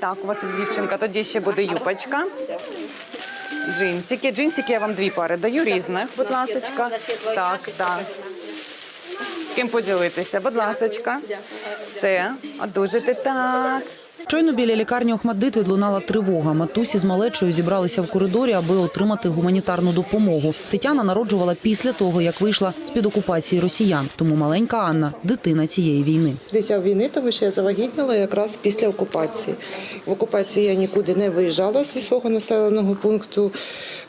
Так, у вас дівчинка, тоді ще буде юбочка. Джинсики. Джинсики я вам дві пари даю різних, будь ласочка. Так, так. З ким поділитися, будь ласочка. Все, одужите так. Щойно біля лікарні Охмаддит відлунала тривога. Матусі з малечою зібралися в коридорі, аби отримати гуманітарну допомогу. Тетяна народжувала після того, як вийшла з під окупації росіян. Тому маленька Анна дитина цієї війни. Дитя війни, тому що я завагітніла якраз після окупації. В окупацію я нікуди не виїжджала зі свого населеного пункту.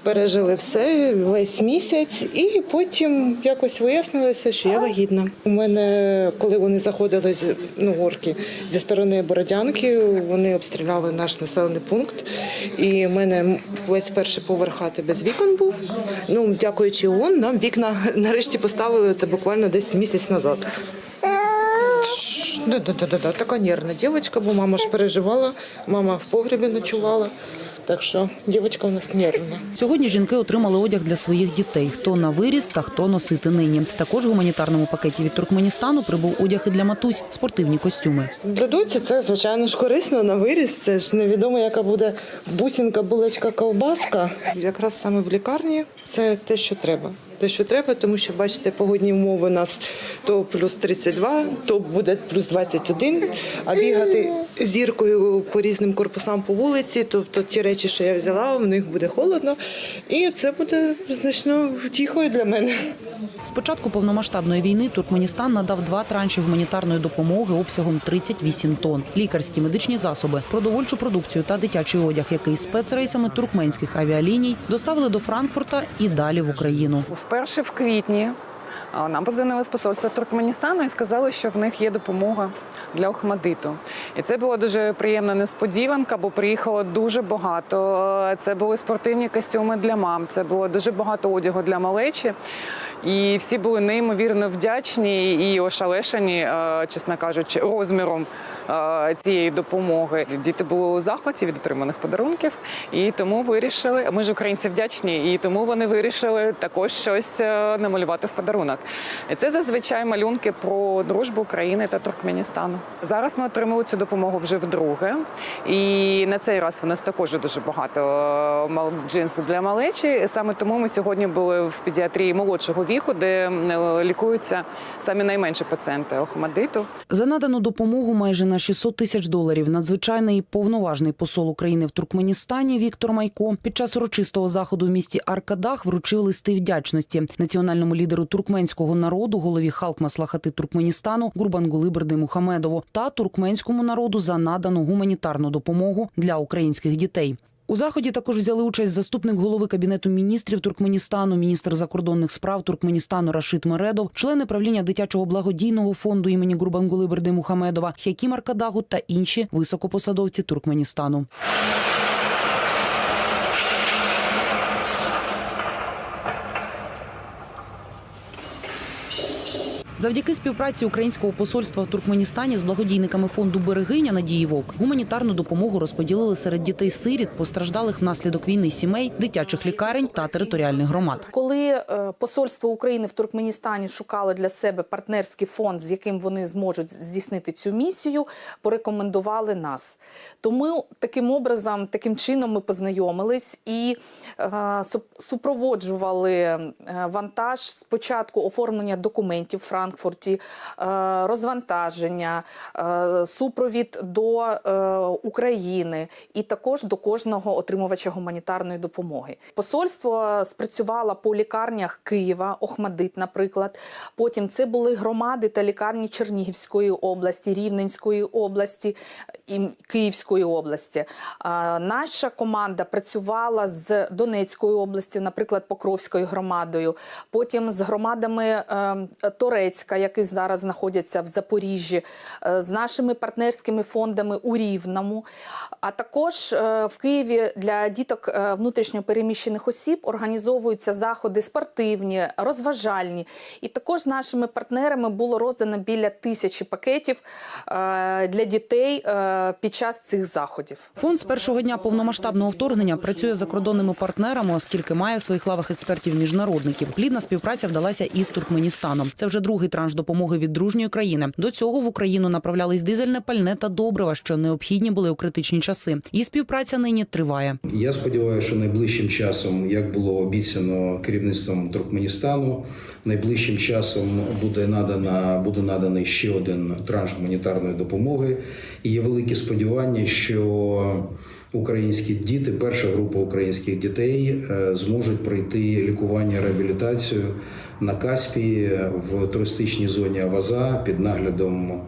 Пережили все весь місяць, і потім якось вияснилося, що я вагітна. У мене, коли вони заходили з ну, орки зі сторони Бородянки, вони обстріляли наш населений пункт. І в мене весь перший поверх хати без вікон був. Ну, дякуючи ООН, нам вікна нарешті поставили це буквально десь місяць назад. Да, да, да, да. Така нервна дівчинка, бо мама ж переживала, мама в погребі ночувала. Так що дівчинка у нас нервна. Сьогодні жінки отримали одяг для своїх дітей: хто на виріс та хто носити нині. Також в гуманітарному пакеті від Туркменістану прибув одяг і для матусь, спортивні костюми. Для доці це, звичайно ж, корисно на виріс. Це ж невідомо, яка буде бусинка, булочка, ковбаска. Якраз саме в лікарні це те, що треба. Те, що треба, тому що бачите, погодні умови у нас то плюс 32, то буде плюс 21, а бігати зіркою по різним корпусам по вулиці, тобто ті речі, що я взяла, в них буде холодно, і це буде значно втіхою для мене. З початку повномасштабної війни Туркменістан надав два транші гуманітарної допомоги обсягом 38 тонн, лікарські медичні засоби, продовольчу продукцію та дитячий одяг, який спецрейсами туркменських авіаліній доставили до Франкфурта і далі в Україну. Вперше в квітні нам подзвонили з посольства Туркменістану і сказали, що в них є допомога для Охмадиту. І це була дуже приємна несподіванка, бо приїхало дуже багато. Е, Це були спортивні костюми для мам, це було дуже багато одягу для малечі. І всі були неймовірно вдячні і ошалешені, е, чесно кажучи, розміром цієї допомоги. Діти були у захваті від отриманих подарунків, і тому вирішили. Ми ж українці вдячні, і тому вони вирішили також щось е, намалювати в подарунок. Це зазвичай малюнки про дружбу України та Туркменістану. Зараз ми отримали цю допомогу вже вдруге, і на цей раз в нас також дуже багато е, джинсів для малечі. Саме тому ми сьогодні були в педіатрії молодшого віку, де е, лікуються самі найменші пацієнти Охмадиту. За надану допомогу майже на 600 тисяч доларів надзвичайний повноважний посол України в Туркменістані Віктор Майко під час урочистого заходу в місті Аркадах вручив листи вдячності національному лідеру туркменського народу, голові Халк Маслахати Туркменістану Гурбангули Берди Мухамедову та туркменському народу за надану гуманітарну допомогу для українських дітей. У заході також взяли участь заступник голови кабінету міністрів Туркменістану, міністр закордонних справ Туркменістану Рашид Мередов, члени правління дитячого благодійного фонду імені Гурбангули Берди Мухамедова, Хякім Аркадагу та інші високопосадовці Туркменістану. Завдяки співпраці українського посольства в Туркменістані з благодійниками фонду Берегиня Надії Вовк гуманітарну допомогу розподілили серед дітей сиріт, постраждалих внаслідок війни сімей, дитячих лікарень та територіальних громад. Коли е, посольство України в Туркменістані шукало для себе партнерський фонд, з яким вони зможуть здійснити цю місію, порекомендували нас. Тому таким образом, таким чином ми познайомились і е, супроводжували е, вантаж спочатку оформлення документів в Франкфурті, е, розвантаження, е, супровід до е, України і також до кожного отримувача гуманітарної допомоги. Посольство спрацювало по лікарнях Києва, Охмадит, наприклад. Потім це були громади та лікарні Чернігівської області, Рівненської області і Київської області. Наша команда працювала з Донецької області, наприклад, Покровською громадою. Потім з громадами е, Торецька, які зараз знаходяться в Запоріжжі, е, з нашими партнерськими фондами у Рівному. А також е, в Києві для діток е, внутрішньопереміщених осіб організовуються заходи спортивні, розважальні. І також з нашими партнерами було роздано біля тисячі пакетів для дітей під час цих заходів. Фонд з першого дня повномасштабного вторгнення працює з закордонними партнерами, оскільки має в своїх лавах експертів міжнародників. Плідна співпраця вдалася і з Туркменістаном. Це вже другий другий транш допомоги від дружньої країни. До цього в Україну направлялись дизельне пальне та добрива, що необхідні були у критичні часи. І співпраця нині триває. Я сподіваюся, що найближчим часом, як було обіцяно керівництвом Туркменістану, найближчим часом буде надана буде наданий ще один транш гуманітарної допомоги. І є великі сподівання, що українські діти, перша група українських дітей, е, зможуть пройти лікування реабілітацію на Каспії в туристичній зоні Аваза під наглядом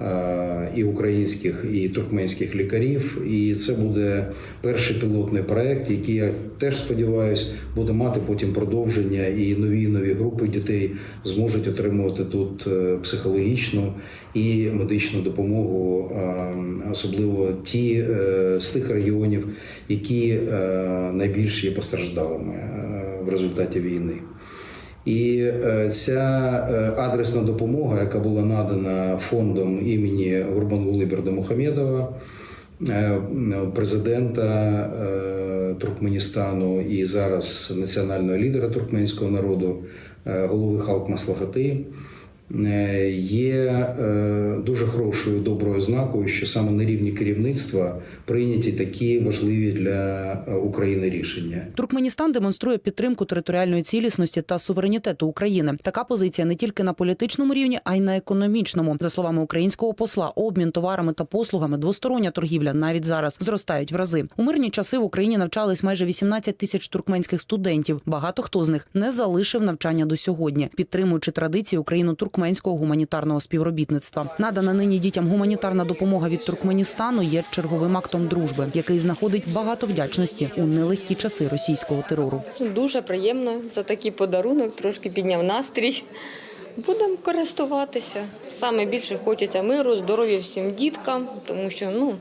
е, і українських, і туркменських лікарів. І це буде перший пілотний проект, який я теж сподіваюся буде мати потім продовження, і нові нові групи дітей зможуть отримувати тут е, психологічну і медичну допомогу, е, особливо ті з тих регіонів, які е, найбільш є постраждалими в результаті війни. І е, ця е, адресна допомога, яка була надана фондом імені Гурбангулиберда Бердомухамедова, е, президента Туркменістану і зараз національного лідера туркменського народу, голови Халк Маслахати, є е, дуже хорошою доброю знакою, що саме на рівні керівництва прийняті такі важливі для е, України рішення. Туркменістан демонструє підтримку територіальної цілісності та суверенітету України. Така позиція не тільки на політичному рівні, а й на економічному. За словами українського посла, обмін товарами та послугами, двостороння торгівля навіть зараз зростають в рази. У мирні часи в Україні навчались майже 18 тисяч туркменських студентів. Багато хто з них не залишив навчання до сьогодні, підтримуючи традиції україно-туркменського гуманітарного співробітництва. Надана нині дітям гуманітарна допомога від Туркменістану є черговим актом дружби, який знаходить багато вдячності у нелегкі часи російського терору. Дуже приємно за такий подарунок, трошки підняв настрій. Будемо користуватися. Саме більше хочеться миру, здоров'я всім діткам, тому що ну,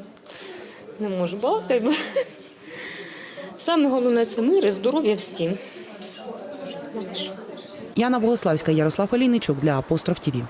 не можу балакати. Саме головне це мир і здоров'я всім. Яна Богославська, Ярослав Олійничук для Апостроф ТІВІ.